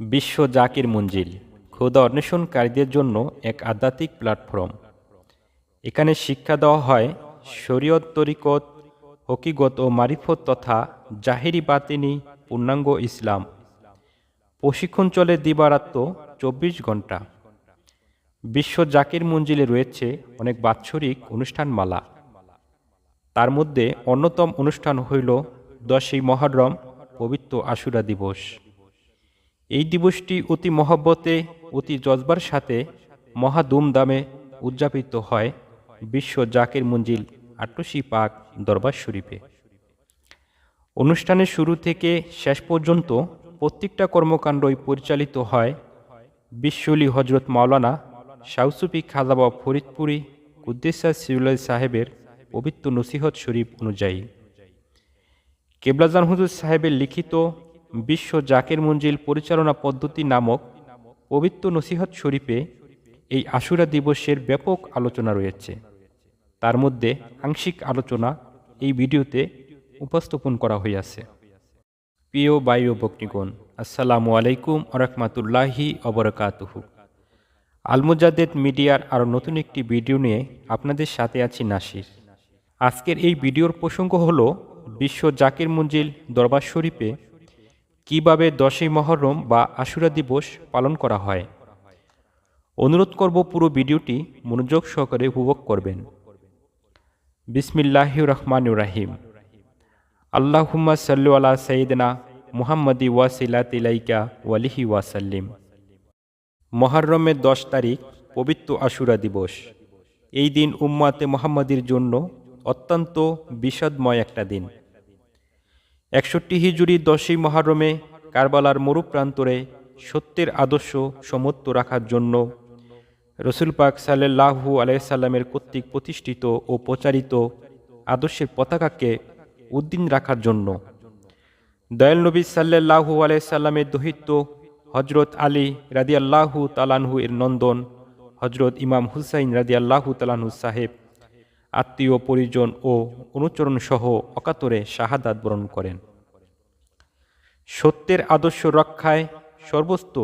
বিশ্ব জাকির মঞ্জিল খোদা অন্বেষণকারীদের জন্য এক আধ্যাত্মিক প্ল্যাটফর্ম। এখানে শিক্ষা দেওয়া হয় শরীয়ত, তরিকত হকিগত ও মারিফত তথা জাহিরি বাতিনি, পূর্ণাঙ্গ ইসলাম। প্রশিক্ষণ চলে দিবারাত্ম চব্বিশ ঘণ্টা বিশ্ব জাকির মঞ্জিলে রয়েছে অনেক বাৎসরিক অনুষ্ঠানমালা। তার মধ্যে অন্যতম অনুষ্ঠান হইল দশই মহরম, পবিত্র আশুরা দিবস। এই দিবসটি অতি মহব্বতে, অতি জজবার সাথে মহা ধুমধামে উদযাপিত হয় বিশ্ব জাকের মঞ্জিল আট্টসি পাক দরবার শরীফে। অনুষ্ঠানের শুরু থেকে শেষ পর্যন্ত প্রত্যেকটা কর্মকাণ্ডই পরিচালিত হয় বিশ্বলি হজরত মাওলানা শাউসুফি খাজাবা ফরিদপুরি কুদ্দেসা সিউলাই সাহেবের পবিত্র নসিহত শরীফ অনুযায়ী। কেবলাজান হুজুর সাহেবের লিখিত বিশ্ব জাকের মঞ্জিল পরিচালনা পদ্ধতি নামক পবিত্র নসিহত শরীফে এই আশুরা দিবসের ব্যাপক আলোচনা রয়েছে। তার মধ্যে আংশিক আলোচনা এই ভিডিওতে উপস্থাপন করা হইয়াছে। প্রিয় বায়ু বক্নিগণ আসসালামু আলাইকুম আরহামতুল্লাহি অবরকাতুহু আলমুজাদ্দেদ মিডিয়ার আরও নতুন একটি ভিডিও নিয়ে আপনাদের সাথে আছি নাসির। আজকের এই ভিডিওর প্রসঙ্গ হল বিশ্ব জাকির মঞ্জিল দরবার শরীফে কীভাবে দশই মহরম বা আশুরা দিবস পালন করা হয়। অনুরোধ করব পুরো ভিডিওটি মনোযোগ সহকারে উপভোগ করবেন। বিসমিল্লাহ রহমান রাহিম। আল্লাহুম্মা সাল্লু আলা সঈদনা মুহাম্মদি ওয়াসিলা তিলাইকা ওয়ালিহি ওয়াসাল্লিম মহরমের দশ তারিখ পবিত্র আশুরা দিবস। এই দিন উম্মাতে মোহাম্মদীর জন্য অত্যন্ত বিষাদময় একটা দিন। একষট্টি হিজুরি দশই মহারমে কারবালার মরুপ্রান্তরে সত্যের আদর্শ সমত্ব রাখার জন্য রসুল পাক সাল্লাহু আলাইসাল্লামের কর্তৃক প্রতিষ্ঠিত ও প্রচারিত আদর্শের পতাকাকে উদ্দিন রাখার জন্য। দয়াল নবী সাল্লাহু আলাইসাল্লামের দহিত্য হজরত আলী রাদিয়াল্লাহু তালানহু এর নন্দন হজরত ইমাম হুসাইন রাদিয়াল্লাহু তালানহু সাহেব আত্মীয় পরিজন ও অনুচরণ সহ অকাতরে শাহাদাত বরণ করেন। সত্যের আদর্শ রক্ষায় সর্বস্ত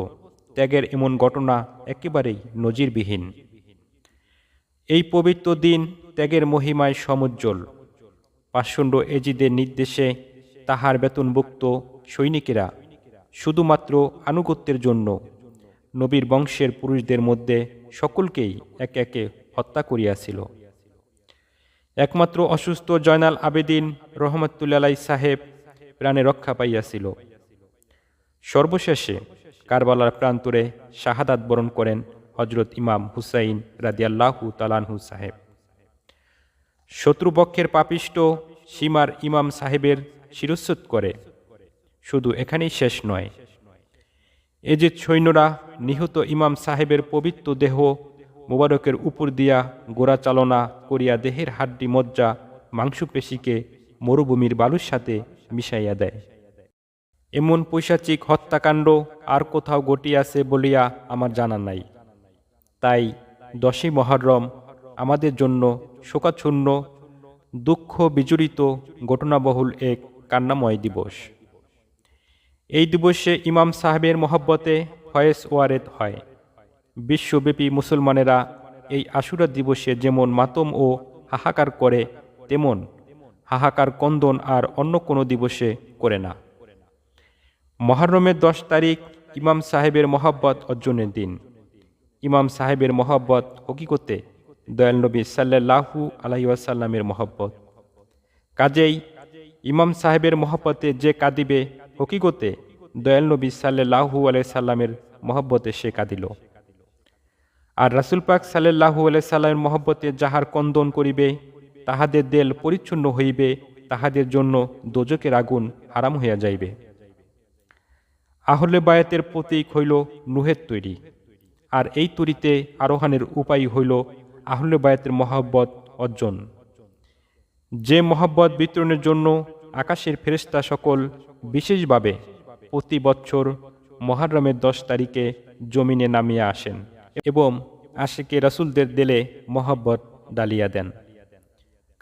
ত্যাগের এমন ঘটনা একেবারেই নজিরবিহীন। এই পবিত্র দিন ত্যাগের মহিমায় সমুজ্জ্বল। পাষণ্ড এজিদের নির্দেশে তাহার বেতনভুক্ত সৈনিকেরা শুধুমাত্র আনুগত্যের জন্য নবীর বংশের পুরুষদের মধ্যে সকলকেই একে একে হত্যা করিয়াছিল। একমাত্র অসুস্থ জয়নাল আবেদিন রহমতুল্লাহ সাহেব প্রাণে রক্ষা পাইয়াছিল। সর্বশেষে কারবালার প্রান্তরে শাহাদাত বরণ করেন হজরত ইমাম হুসাইন রাদিয়াল্লাহু তালানহু সাহেব। শত্রুপক্ষের পাপিষ্ট সীমার ইমাম সাহেবের শিরচ্ছুত করে। শুধু এখানেই শেষ নয়, এ যে সৈন্যরা নিহত ইমাম সাহেবের পবিত্র দেহ মোবারকের উপর দিয়া গোড়া চালনা করিয়া দেহের হাড্ডি, মজ্জা, মাংসপেশিকে মরুভূমির বালুর সাথে মিশাইয়া দেয়। এমন পৈশাচিক হত্যাকাণ্ড আর কোথাও ঘটিয়াছে বলিয়া আমার জানা নাই। তাই দশই মহরম আমাদের জন্য শোকাচ্ছন্ন, দুঃখ বিজড়িত ঘটনাবহুল এক কান্নাময় দিবস। এই দিবসে ইমাম সাহেবের মহব্বতে ফয়েস ওয়ারেদ হয়। বিশ্বব্যাপী মুসলমানেরা এই আশুরা দিবসে যেমন মাতম ও হাহাকার করে, তেমন হাহাকার কন্দন আর অন্য কোনো দিবসে করে না। মহরমের দশ তারিখ ইমাম সাহেবের মহাব্বত অর্জনের দিন। ইমাম সাহেবের মহব্বত হকিকতে দয়াল নবী সাল্লাহু আলহিউসাল্লামের মহব্বত। কাজেই ইমাম সাহেবের মহব্বতে যে কাঁদিবে, হকিকতে দয়াল নবী সাল্লাহু আলাই সাল্লামের মহব্বতে সে কাঁদিল। আর রাসুল পাক সাল্লাহু আলাই সাল্লামের মহব্বতে যাহার কন্দন করিবে, তাহাদের দেল পরিচ্ছন্ন হইবে, তাহাদের জন্য দোজকের আগুন হারাম হইয়া যাইবে। আহলে বায়াতের প্রতীক হইল নুহের তৈরি, আর এই তৈরিতে আরোহণের উপায় হইল আহলে বায়াতের মহাব্বত অর্জন। যে মহাব্বত বিতরণের জন্য আকাশের ফেরেস্তা সকল বিশেষভাবে প্রতি বছর মহারমের দশ তারিখে জমিনে নামিয়া আসেন। এবং আশিকে রাসুলদের দিলে মহাব্বত ডালিয়া দেন।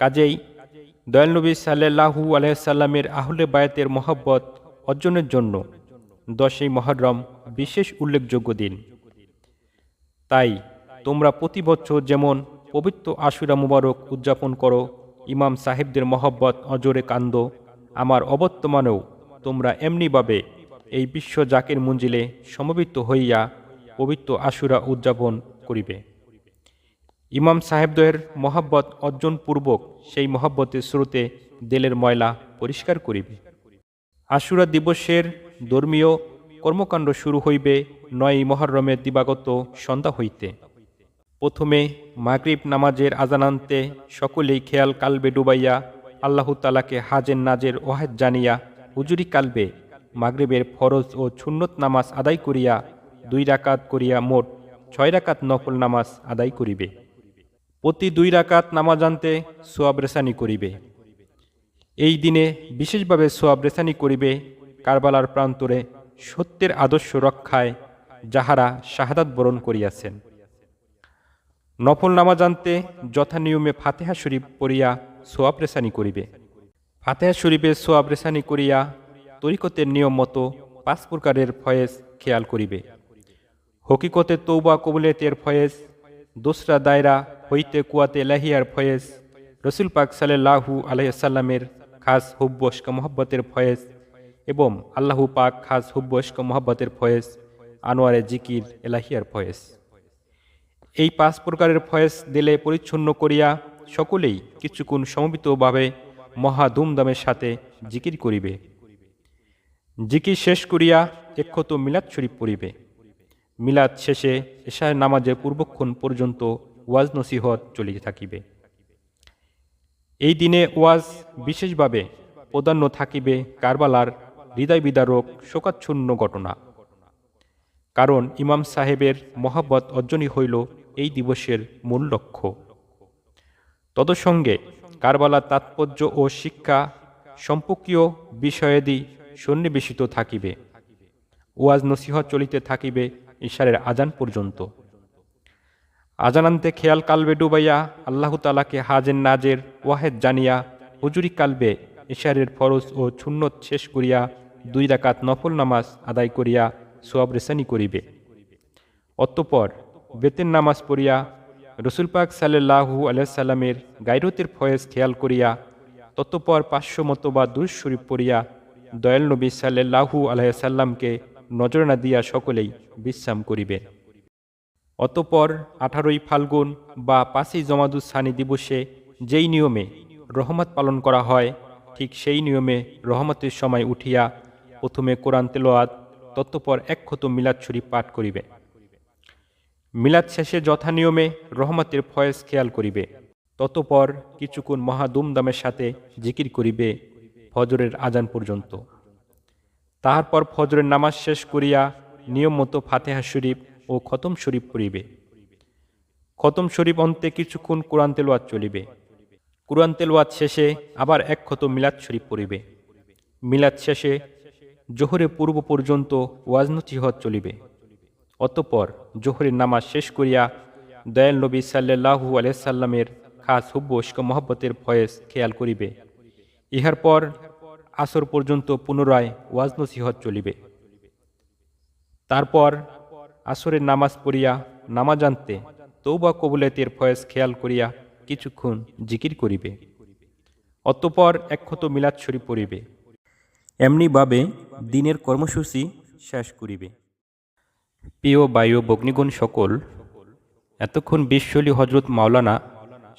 কাজেই দয়াল নবী সাল্লাহু আলহামের আহলে বায়াতের মহব্বত অর্জনের জন্য দশই মহরম বিশেষ উল্লেখযোগ্য দিন। তাই তোমরা প্রতি বছর যেমন পবিত্র আশুরা মুবারক উদযাপন করো, ইমাম সাহেবদের মহব্বত অজরে কান্দ, আমার অবর্তমানেও তোমরা এমনিভাবে এই বিশ্ব জাকের মঞ্জিলে সমবেত হইয়া পবিত্র আশুরা উদযাপন করিবে। ইমাম সাহেবদের মহাব্বত অর্জনপূর্বক সেই মহাব্বতের স্রোতে দেলের ময়লা পরিষ্কার করিবে। আশুরা দিবসের ধর্মীয় কর্মকাণ্ড শুরু হইবে নয় মহরমের দিবাগত সন্ধ্যা হইতে। প্রথমে মাগরিব নামাজের আজানান্তে সকলেই খেয়াল কালবে ডুবাইয়া আল্লাহ তালাকে হাজের নাজের ওয়াহেদ জানিয়া, হুজুরি কালবে মাগরিবের ফরজ ও ছুন্নত নামাজ আদায় করিয়া দুই রাকাত করিয়া মোট ছয় রাকাত নফল নামাজ আদায় করিবে। প্রতি দুই রাকাত নামাজ আনতে সোয়াব রেসানি করিবে। এই দিনে বিশেষভাবে সোয়াব রেসানি করিবে কারবালার প্রান্তরে সত্যের আদর্শ রক্ষায় যাহারা শাহাদাত বরণ করিয়াছেন। নফল নামাজ আনতে যথানিয়মে ফাতেহা শরীফ পড়িয়া সোয়াব রেসানি করিবে। ফাতেহা শরীফে সোয়াব রেসানি করিয়া তরিকতের নিয়ম মতো পাঁচ প্রকারের ফয়েজ খেয়াল করিবে। হকিকতে তৌবা কবুলেতের ফয়েজ, দোসরা দায়রা হইতে কুয়াতে লাহিয়ার ফয়েজ, রসুল পাক সাল্লাহু আলহামের খাস হুব্বস্ক মোহব্বতের ফয়েজ এবং আল্লাহু পাক খাস হুব্বস্ক মোহব্বতের ফয়েজ আনোয়ারে জিকির এলাহিয়ার ফয়েজ। এই পাঁচ প্রকারের ফয়েজ দিলে পরিচ্ছন্ন করিয়া সকলেই কিছুক্ষণ সমবিতভাবে মহা ধুমধামের সাথে জিকির করিবে। জিকির শেষ করিয়া একক্ষত মিলাদ শরীফ পড়িবে। মিলাদ শেষে এশায় নামাজের পূর্বক্ষণ পর্যন্ত ওয়াজ নসিহত চলিতে থাকিবে। এই দিনে ওয়াজ বিশেষভাবে প্রাধান্য থাকিবে কারবালার হৃদয় বিদারক শোকাচ্ছন্ন ঘটনা। কারণ ইমাম সাহেবের মহাব্বত অর্জনই হইল এই দিবসের মূল লক্ষ্য। তদসঙ্গে কারবালার তাৎপর্য ও শিক্ষা সম্পর্কীয় বিষয়াদি সন্নিবেশিত থাকিবে। ওয়াজ নসিহত চলিতে থাকিবে ঈশ্বরের আজান পর্যন্ত। আজানান্তে খেয়াল কালবে ডুবাইয়া আল্লাহ তালাকে হাজের নাজের ওয়াহেদ জানিয়া হুজুরি কালবে ঈশ্বরের ফরজ ও ছুন্নত শেষ করিয়া দুই রাকাত নফল নামাজ আদায় করিয়া সোয়াব রেসানি করিবে। অতঃপর বেতের নামাজ পড়িয়া রসুল পাক সাল্লাহু আলাইসাল্লামের গাইরতের ফয়েজ খেয়াল করিয়া ততপর পাঁচশো মতো বা দুর শরীফ পড়িয়া দয়াল নবী সাল্লাহু আলাইসাল্লামকে নজর না দিয়া সকলেই বিশ্রাম করিবে। অতপর আঠারোই ফাল্গুন বা পাঁচই জমাদুস সানি দিবসে যেই নিয়মে রহমত পালন করা হয়, ঠিক সেই নিয়মে রহমতের সময় উঠিয়া প্রথমে কোরআন তেলোয়াত তত্ত্বপর এক ক্ষত মিলাদ শরীফ পাঠ করিবে। মিলাদ শেষে যথা নিয়মে রহমতের ফয়েজ খেয়াল করিবে। ততপর কিছুক্ষণ মহা দুমদামের সাথে জিকির করিবে ফজরের আজান পর্যন্ত। তাহারপর ফজরের নামাজ শেষ করিয়া নিয়ম মতো ফাতেহা শরীফ ও খতম শরীফ পড়িবে। খতম শরীফ অন্তে কিছুক্ষণ কোরআন তেলোয়াত চলিবে। কোরআন তেলোয়াত শেষে আবার এক খতম মিলাদ শরীফ পড়িবে। মিলাদ শেষে জোহরে পূর্ব পর্যন্ত ওয়াজনচিহত চলিবে। অতঃপর জোহরের নামাজ শেষ করিয়া দয়াল নবী সাল্লাহু আলাইসাল্লামের খাস হুব্বস্ক মহব্বতের ফয়েজ খেয়াল করিবে। ইহার পর আসর পর্যন্ত পুনরায় ওয়াজ নসিহত চলিবে। তারপর আসরের নামাজ পড়িয়া নামাজ আনতে তৌবা কবুলেতের ফয়েজ খেয়াল করিয়া কিছুক্ষণ জিকির করিবে। অতঃপর একক্ষত মিলাদ শরীফ পড়িবে। এমনিভাবে দিনের কর্মসূচি শেষ করিবে। প্রিয় বায়ু বগ্নিগণ সকল, এতক্ষণ বিশ্বলি হজরত মাওলানা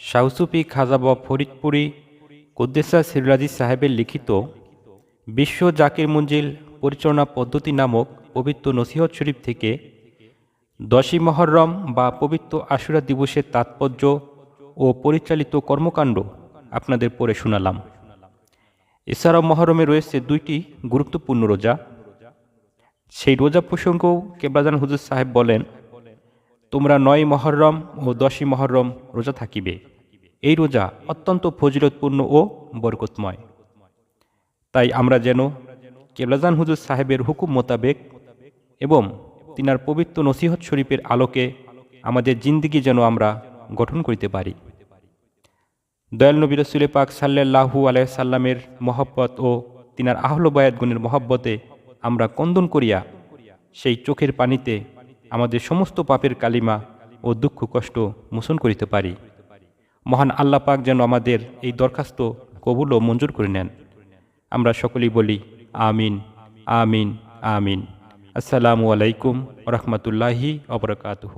শাহসুফি খাজাবা ফরিদপুরি কুদ্দেসা সিরাজি সাহেবের লিখিত বিশ্ব জাকির মঞ্জিল পরিচালনা পদ্ধতি নামক পবিত্র নসিহত শরীফ থেকে দশই মহরম বা পবিত্র আশুরা দিবসের তাৎপর্য ও পরিচালিত কর্মকাণ্ড আপনাদের পড়ে শোনালাম। এছাড়াও মহরমে রয়েছে দুইটি গুরুত্বপূর্ণ রোজা। সেই রোজা প্রসঙ্গও কেবলাজান হুজুর সাহেব বলেন, তোমরা নয় মহরম ও দশই মহরম রোজা থাকিবে। এই রোজা অত্যন্ত ফজিলতপূর্ণ ও বরকতময়। তাই আমরা যেন কেবলাজান হুজুর সাহেবের হুকুম মোতাবেক এবং তিনার পবিত্র নসিহত শরীফের আলোকে আমাদের জিন্দিগি যেন আমরা গঠন করিতে পারি। দয়াল নবী রসুল পাক সাল্লাহু আলাইসাল্লামের মহব্বত ও তিনার আহলবায়াতগুণের মহব্বতে আমরা কন্দন করিয়া সেই চোখের পানিতে আমাদের সমস্ত পাপের কালিমা ও দুঃখ কষ্ট মোচন করিতে পারি। মহান আল্লাহ পাক যেন আমাদের এই দরখাস্ত কবুল ও মঞ্জুর করে নেন। আমরা সকলেই বলি আমিন আমিন আমিন। আসসালামু আলাইকুম রহমতুল্লাহি অবরকাতহ